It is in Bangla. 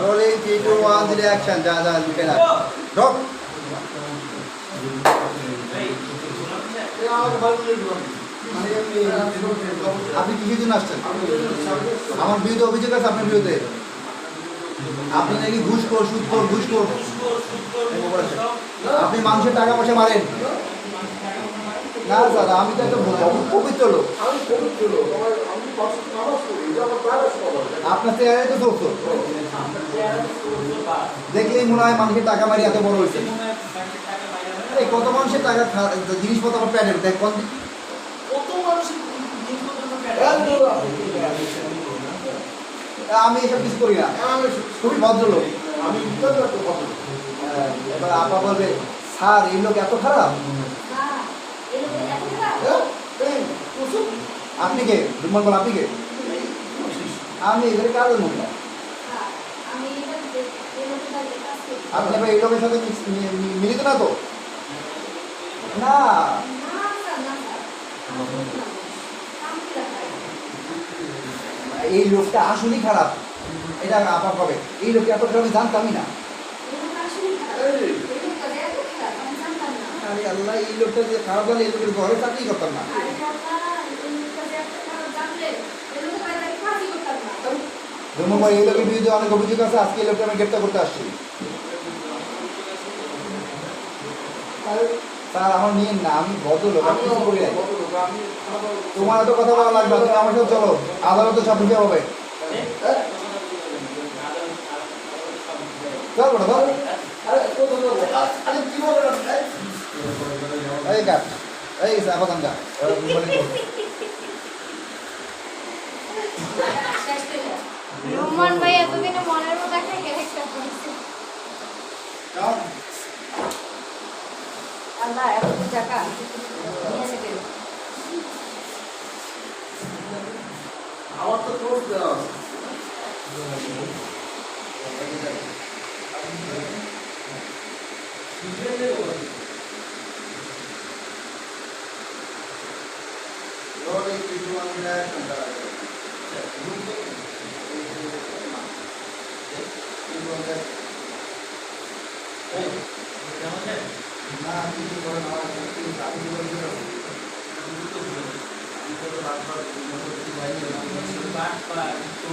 Rolling three two one zero action যা যা লুকে রাখ ঢোক আপনি কিসের জন্য আসছেন আমার বিরুদ্ধে অভিযোগ আছে, আপনার বিরুদ্ধে। আপনি নাকি ঘুষ কর সুদ কর ঘুষ কর আপনি মানুষের টাকা পয়সা মারেন। না দাদা আমি তো একটা পবিত্র লোক। আপনার চেহারাই তো দোষ দেখলেই মনে হয় মানুষের টাকা মারি এত বড় হয়েছে। কত মানুষের টাকা জিনিসপত্র আমার প্যাডের? দেখ একদম। আপনি। আমি এসব কিছু করি না। আমি খুবই ভদ্রলোক। আমি হ্যাঁ, এবার আপা বলবে স্যার এই লোক এত খারাপ? হ্যাঁ? আপনি কে? রুমান বল আপনি কে? আমি এদের কাজের মধ্যে আপনি এবার এই লোকের সাথে মিলিত না তো? না। এই লোকটা আসলেই খারাপ। এটা আপা পাবে এই লোকটা এত খারাপ জানতামই না। আল্লাহ, এই লোকটা যে খারাপ হলে এই লোকের ঘরে চাকরি করতাম না। ভাই, এই লোকের বিরুদ্ধে অনেক অভিযোগ আছে, আজকে এই লোকটা আমি গ্রেপ্তার করতে আসছি। স্যার আমার নিয়েন না আমি ভদ্রলোক আমি কিছু করি না লোক, তোমার এত কথা বলা লাগবে তুমি আমার সাথে চলো। আদালতে সব বুঝে হবে। হ্যাঁ? চল বড়? এই, কাট এই রোমান ভাই এতদিনে মনের মতো একটা ক্যারেক্টার করেছে। நல்லா குடிச்சாக்கா நீசக்கிடும் আমার তো ক্লোজ দেওয়া আছে Glory to the one that and the other. না আপনি কি করেন আমার আপনি কি করেন বারবার তো